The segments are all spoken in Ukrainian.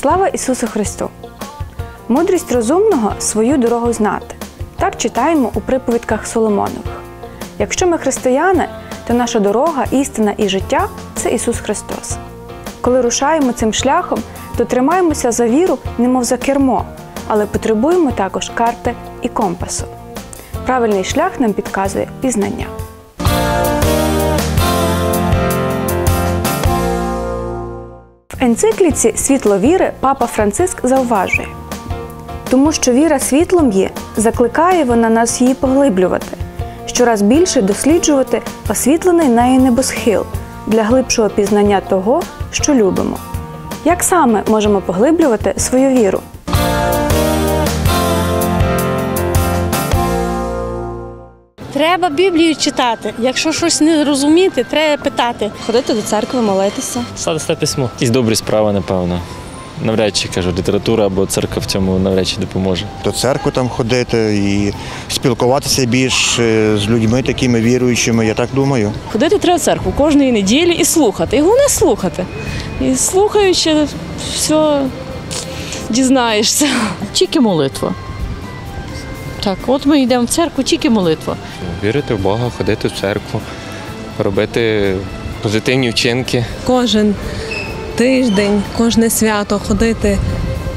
Слава Ісусу Христу! Мудрість розумного свою дорогу знати. Так читаємо у приповідках Соломонових. Якщо ми християни, то наша дорога, істина і життя це Ісус Христос. Коли рушаємо цим шляхом, то тримаємося за віру, немов за кермо, але потребуємо також карти і компасу. Правильний шлях нам підказує пізнання. Енцикліці Світло віри папа Франциск зауважує, тому що віра світлом є, закликає вона нас її поглиблювати, щораз більше досліджувати освітлений нею небосхил для глибшого пізнання того, що любимо. Як саме можемо поглиблювати свою віру? Треба Біблію читати. Якщо щось не розуміти, треба питати. Ходити до церкви, молитися. Садисте письмо. Якісь добрі справи, напевно. Навряд чи кажу, література або церква в цьому навряд чи допоможе. до церкви там ходити і спілкуватися більш е, з людьми такими віруючими, я так думаю. Ходити треба в церкву кожної неділі і слухати. І головне слухати. І слухаючи, все дізнаєшся. Тільки молитва. Так, от ми йдемо в церкву, тільки молитва. Вірити в Бога, ходити в церкву, робити позитивні вчинки. кожен тиждень, кожне свято ходити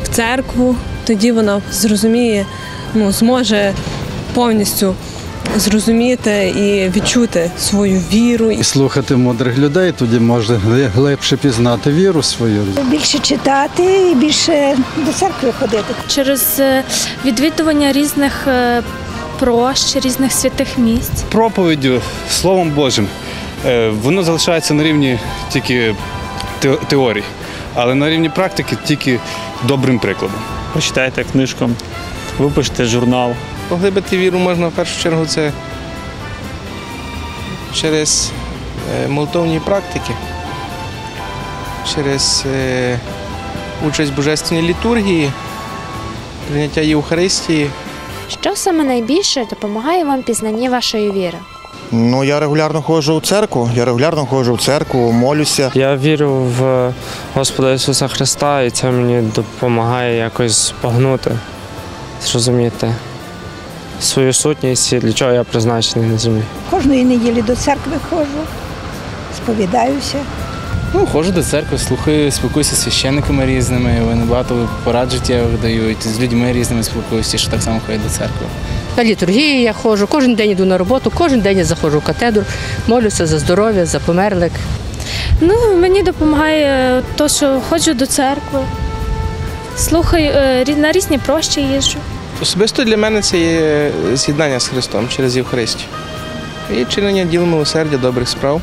в церкву, тоді вона зрозуміє, ну, зможе повністю зрозуміти і відчути свою віру. І слухати мудрих людей, тоді можна гли- глибше пізнати віру свою. Більше читати і більше до церкви ходити. через е, відвідування різних е, прощ, різних святих місць. проповіддю, Словом Божим. Е, Воно залишається на рівні тільки те- теорій, але на рівні практики тільки добрим прикладом. Прочитайте книжку, випишете журнал. Поглибити віру можна в першу чергу це через е, молитовні практики, через е, участь в божественній літургії, прийняття Євхаристії. Що саме найбільше допомагає вам пізнанні вашої віри? Ну, я регулярно ходжу в церкву, я регулярно ходжу в церкву, молюся. Я вірю в Господа Ісуса Христа, і це мені допомагає якось збагнути, зрозуміти свою сутність і для чого я призначений на землі. Кожної неділі до церкви ходжу, сповідаюся. Ну, ходжу до церкви, слухаю, спілкуюся з священниками різними, вони багато порад життєвих дають, з людьми різними спілкуюся, що так само ходять до церкви. На літургії я ходжу, кожен день йду на роботу, кожен день я заходжу в катедру, молюся за здоров'я, за померлих. Ну, мені допомагає те, що ходжу до церкви, слухаю е, на різні прощі їжджу. Особисто для мене це є з'єднання з Христом через Євхаристію. І чинення діл милосердя, добрих справ.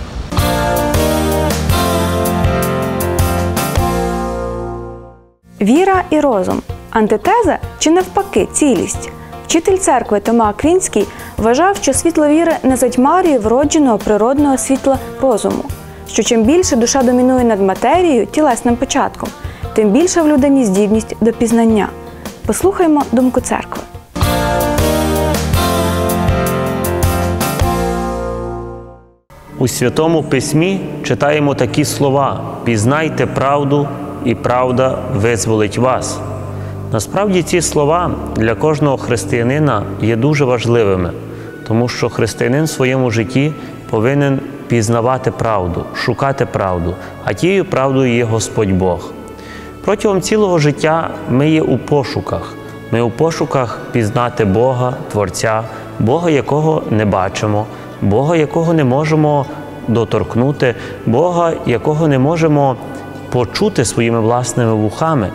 Віра і розум антитеза чи навпаки цілість. Вчитель церкви Тома Аквінський вважав, що світло віри не затьмарює вродженого природного світла розуму, що чим більше душа домінує над матерією тілесним початком, тим більша в людині здібність до пізнання. Послухаймо думку церкви. У Святому Письмі читаємо такі слова: пізнайте правду, і правда визволить вас. Насправді ці слова для кожного християнина є дуже важливими, тому що християнин в своєму житті повинен пізнавати правду, шукати правду, а тією правдою є Господь Бог. Протягом цілого життя ми є у пошуках. Ми у пошуках пізнати Бога, Творця, Бога, якого не бачимо, Бога, якого не можемо доторкнути, Бога, якого не можемо почути своїми власними вухами.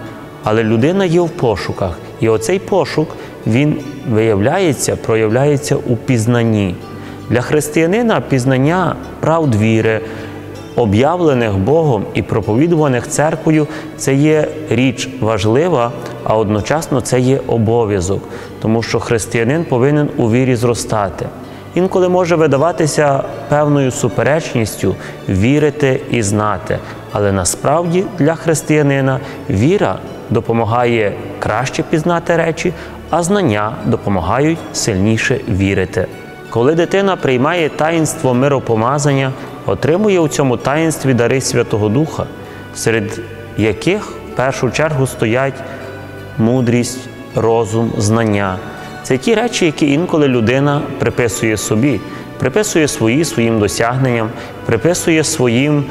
Але людина є в пошуках, і оцей пошук він виявляється, проявляється у пізнанні. Для християнина пізнання правд віри, об'явлених Богом і проповідуваних церквою, це є річ важлива, а одночасно це є обов'язок, тому що християнин повинен у вірі зростати. Інколи може видаватися певною суперечністю вірити і знати, але насправді для християнина віра допомагає краще пізнати речі, а знання допомагають сильніше вірити. Коли дитина приймає таїнство миропомазання, отримує у цьому таїнстві дари Святого Духа, серед яких в першу чергу стоять мудрість, розум, знання. Це ті речі, які інколи людина приписує собі, приписує свої своїм досягненням, приписує своїм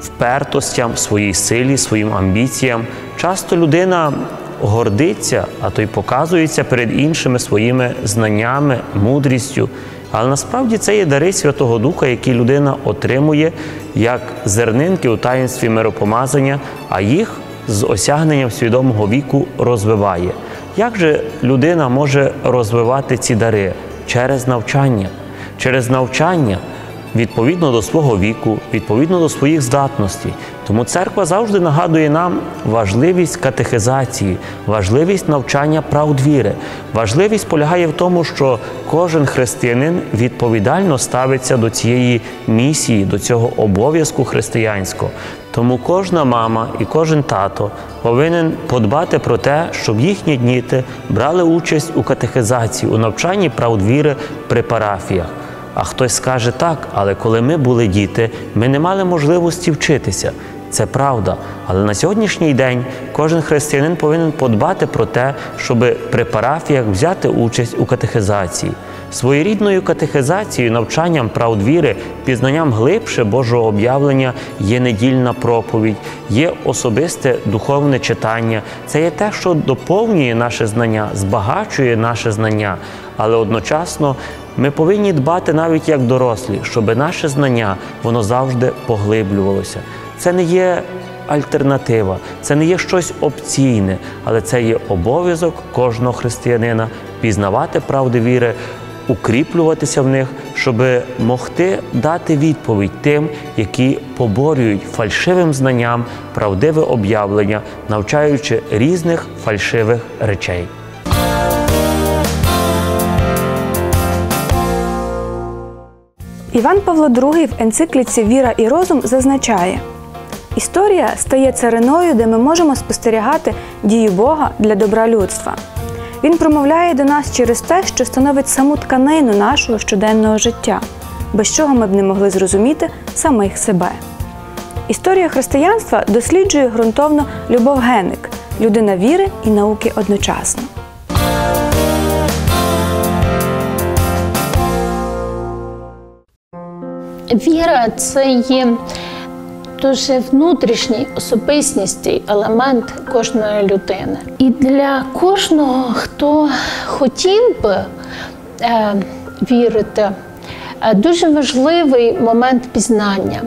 впертостям, своїй силі, своїм амбіціям. Часто людина гордиться, а то й показується перед іншими своїми знаннями, мудрістю. Але насправді це є дари Святого Духа, які людина отримує як зернинки у таїнстві миропомазання, а їх з осягненням свідомого віку розвиває. Як же людина може розвивати ці дари через навчання? Через навчання відповідно до свого віку, відповідно до своїх здатностей. Тому церква завжди нагадує нам важливість катехизації, важливість навчання правд віри. Важливість полягає в тому, що кожен християнин відповідально ставиться до цієї місії, до цього обов'язку християнського. Тому кожна мама і кожен тато повинен подбати про те, щоб їхні діти брали участь у катехизації, у навчанні правд віри при парафіях. А хтось скаже так, але коли ми були діти, ми не мали можливості вчитися. Це правда. Але на сьогоднішній день кожен християнин повинен подбати про те, щоб при парафіях взяти участь у катехизації. Своєрідною катехизацією, навчанням правд віри, пізнанням глибше Божого об'явлення є недільна проповідь, є особисте духовне читання. Це є те, що доповнює наше знання, збагачує наше знання, але одночасно ми повинні дбати навіть як дорослі, щоб наше знання воно завжди поглиблювалося. Це не є альтернатива, це не є щось опційне, але це є обов'язок кожного християнина пізнавати правди віри, укріплюватися в них, щоб могти дати відповідь тим, які поборюють фальшивим знанням правдиве об'явлення, навчаючи різних фальшивих речей. Іван Павло II в енцикліці Віра і розум зазначає: історія стає цариною, де ми можемо спостерігати дію Бога для добра людства. Він промовляє до нас через те, що становить саму тканину нашого щоденного життя, без чого ми б не могли зрозуміти самих себе. Історія християнства досліджує ґрунтовно Любов Генник, людина віри і науки одночасно. Віра це є дуже внутрішній особистісний елемент кожної людини. І для кожного, хто хотів би е, вірити, е, дуже важливий момент пізнання.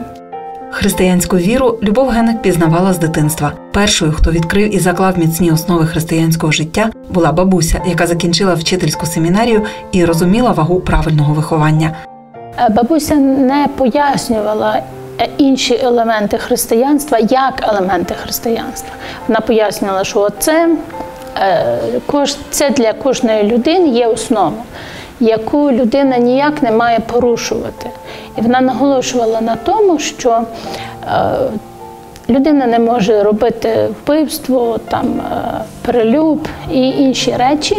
Християнську віру Любов Генек пізнавала з дитинства. Першою, хто відкрив і заклав міцні основи християнського життя, була бабуся, яка закінчила вчительську семінарію і розуміла вагу правильного виховання. Е, Бабуся не пояснювала інші елементи християнства як елементи християнства. Вона пояснювала, що це, е, це для кожної людини є основа, яку людина ніяк не має порушувати. І вона наголошувала на тому, що е, людина не може робити вбивство, там, е, перелюб і інші речі,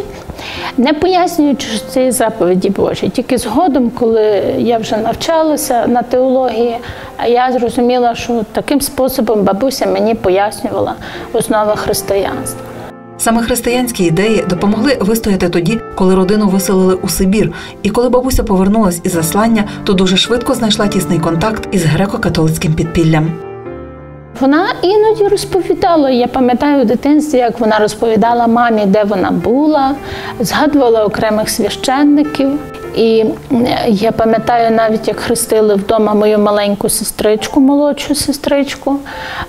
не пояснюючи, є заповіді Божі. Тільки згодом, коли я вже навчалася на теології, я зрозуміла, що таким способом бабуся мені пояснювала основи християнства. Саме християнські ідеї допомогли вистояти тоді, коли родину виселили у Сибір. І коли бабуся повернулась із заслання, то дуже швидко знайшла тісний контакт із греко-католицьким підпіллям. Вона іноді розповідала. Я пам'ятаю в дитинстві, як вона розповідала мамі, де вона була, згадувала окремих священників. І я пам'ятаю навіть, як хрестили вдома мою маленьку сестричку, молодшу сестричку.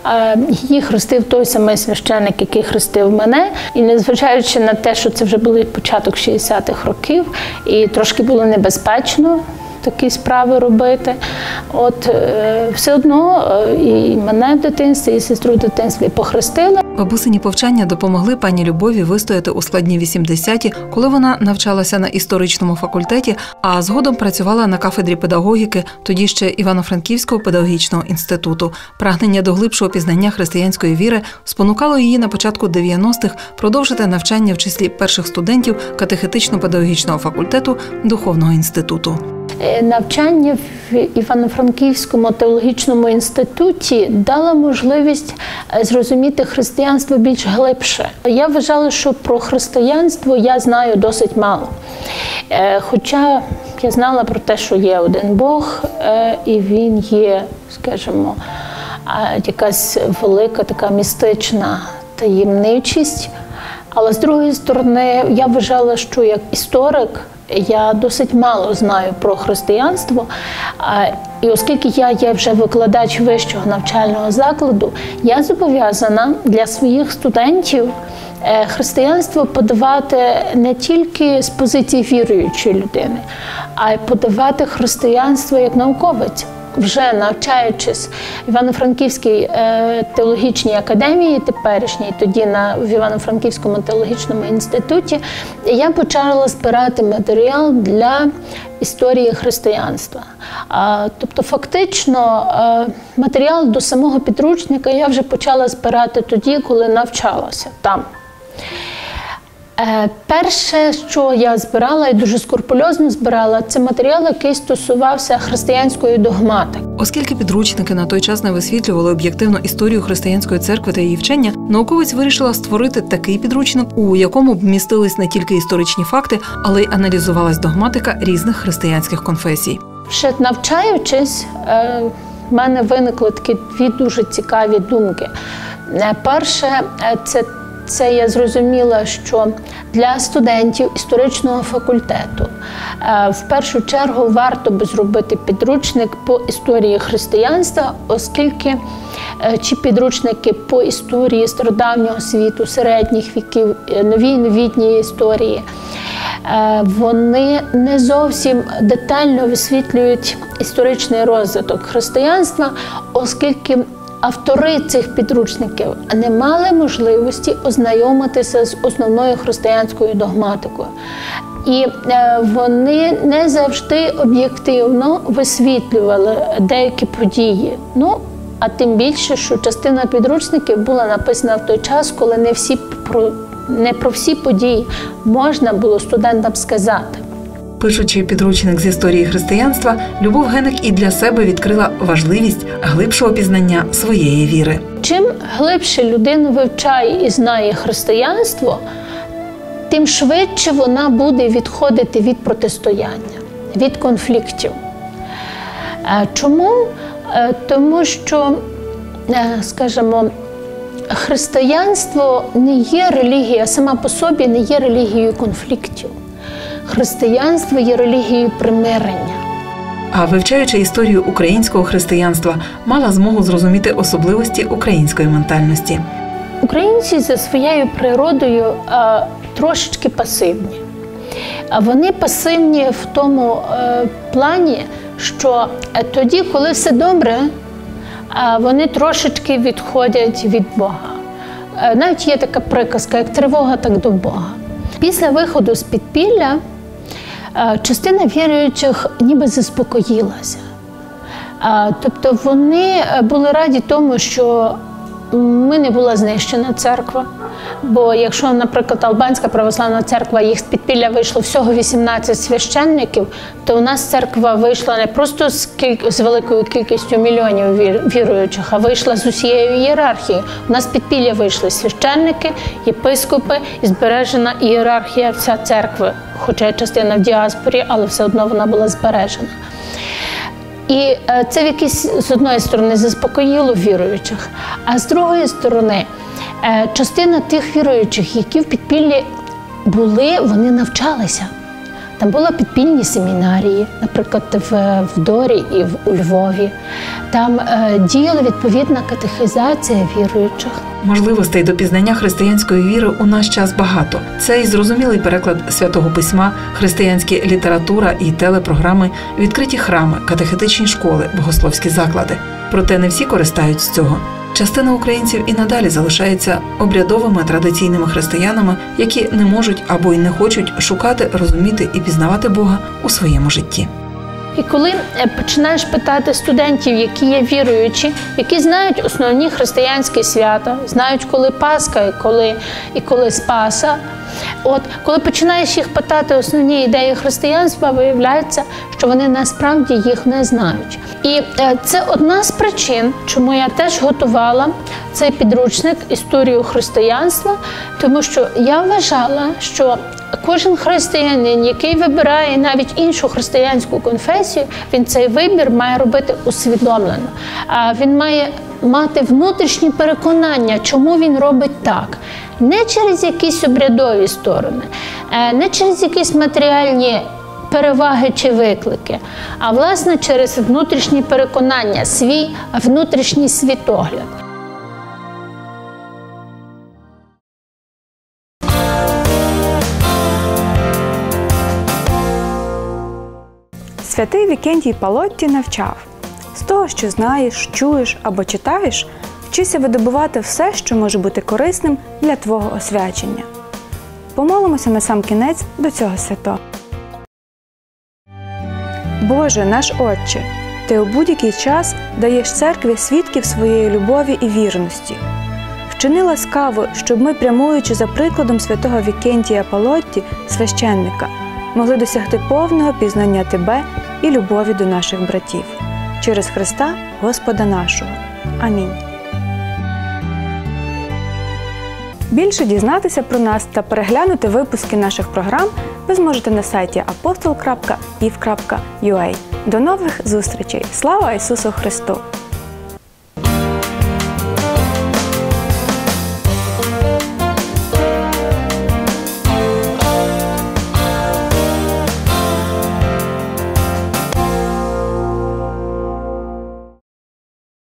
Е, Її хрестив той самий священник, який хрестив мене. І незважаючи на те, що це вже були початок 60-х років, і трошки було небезпечно такі справи робити. От е, все одно е, і мене в дитинстві, і сестру в дитинстві похрестили. Бабусині повчання допомогли пані Любові вистояти у складні 80-ті, коли вона навчалася на історичному факультеті, а згодом працювала на кафедрі педагогіки, тоді ще Івано-Франківського педагогічного інституту. Прагнення до глибшого пізнання християнської віри спонукало її на початку 90-х продовжити навчання в числі перших студентів катехетично-педагогічного факультету Духовного інституту. Навчання в Івано-Франківському теологічному інституті дало можливість е, зрозуміти християнство більш глибше. Я вважала, що про християнство я знаю досить мало. Е, Хоча я знала про те, що є один Бог, е, і він є, скажімо, якась велика така містична таємничість. Але з другої сторони, я вважала, що як історик я досить мало знаю про християнство. І оскільки я є вже викладач вищого навчального закладу, я зобов'язана для своїх студентів е, християнство подавати не тільки з позиції віруючої людини, а й подавати християнство як науковець. Вже навчаючись в Івано-Франківській е, теологічній академії, теперішній, тоді на в Івано-Франківському теологічному інституті, я почала збирати матеріал для історії християнства. Тобто, фактично, е, матеріал до самого підручника я вже почала збирати тоді, коли навчалася там. Е, Перше, що я збирала і дуже скрупульозно збирала, це матеріал, який стосувався християнської догматики. Оскільки підручники на той час не висвітлювали об'єктивну історію християнської церкви та її вчення, науковець вирішила створити такий підручник, у якому б містились не тільки історичні факти, але й аналізувалась догматика різних християнських конфесій. Ще навчаючись, е, в мене виникли такі дві дуже цікаві думки. Е, Перше, це, це я зрозуміла, що для студентів історичного факультету е, в першу чергу варто би зробити підручник по історії християнства, оскільки е, чи підручники по історії стародавнього світу, середніх віків, е, новій новітньої історії. Е, Вони не зовсім детально висвітлюють історичний розвиток християнства, оскільки автори цих підручників не мали можливості ознайомитися з основною християнською догматикою. І е, вони не завжди об'єктивно висвітлювали деякі події. Ну, а тим більше, що частина підручників була написана в той час, коли не всі про не про всі події можна було студентам сказати. Пишучи підручник з історії християнства, Любов Геник і для себе відкрила важливість глибшого пізнання своєї віри. Чим глибше людина вивчає і знає християнство, тим швидше вона буде відходити від протистояння, від конфліктів. Е, Чому? Е, Тому що, е, скажімо, християнство не є релігія, сама по собі не є релігією конфліктів. Християнство є релігією примирення. А вивчаючи історію українського християнства, мала змогу зрозуміти особливості української ментальності. Українці за своєю природою е, трошечки пасивні. А Вони пасивні в тому е, плані, що е, тоді, коли все добре, е, вони трошечки відходять від Бога. Е, Навіть є така приказка, як тривога, так до Бога. Після виходу з підпілля частина віруючих ніби заспокоїлася. Е, Тобто вони е, були раді тому, що ми не була знищена церква. Бо якщо, наприклад, Албанська православна церква, їх з підпілля вийшло всього 18 священників, то у нас церква вийшла не просто з, кіль... з великою кількістю мільйонів вір- віруючих, а вийшла з усією ієрархією. У нас підпілля вийшли священники, єпископи і збережена ієрархія вся церкви, хоча частина в діаспорі, але все одно вона була збережена. І е, це в якійсь з одної сторони заспокоїло віруючих, а з другої сторони, е, частина тих віруючих, які в підпіллі були, вони навчалися. Там були підпільні семінарії, наприклад, в, в Дорі і в у Львові. Там е, діяла відповідна катехизація віруючих. Можливостей до пізнання християнської віри у наш час багато. Це і зрозумілий переклад святого письма, християнська література і телепрограми, відкриті храми, катехетичні школи, богословські заклади. Проте не всі користають з цього. Частина українців і надалі залишається обрядовими традиційними християнами, які не можуть або й не хочуть шукати, розуміти і пізнавати Бога у своєму житті. І коли е, починаєш питати студентів, які є віруючі, які знають основні християнські свята, знають, коли Пасха і коли, і коли Спаса, От коли починаєш їх питати основні ідеї християнства, виявляється, що вони насправді їх не знають. І е, це одна з причин, чому я теж готувала цей підручник історію християнства, тому що я вважала, що кожен християнин, який вибирає навіть іншу християнську конфесію, він цей вибір має робити усвідомлено. Він має мати внутрішні переконання, чому він робить так. Не через якісь обрядові сторони, е, не через якісь матеріальні переваги чи виклики, а власне через внутрішні переконання, свій внутрішній світогляд. Святий Вікентій Палотті навчав з того, що знаєш, чуєш або читаєш, вчися видобувати все, що може бути корисним для твого освячення. Помолимося на сам кінець до цього святого. Боже, наш Отче, Ти у будь-який час даєш церкві свідків своєї любові і вірності. Вчини ласкаво, щоб ми, прямуючи за прикладом святого Вікентія Палотті, священника, могли досягти повного пізнання Тебе і любові до наших братів. Через Христа Господа нашого. Амінь. Більше дізнатися про нас та переглянути випуски наших програм ви зможете на сайті apostol.if.ua. До нових зустрічей! Слава Ісусу Христу!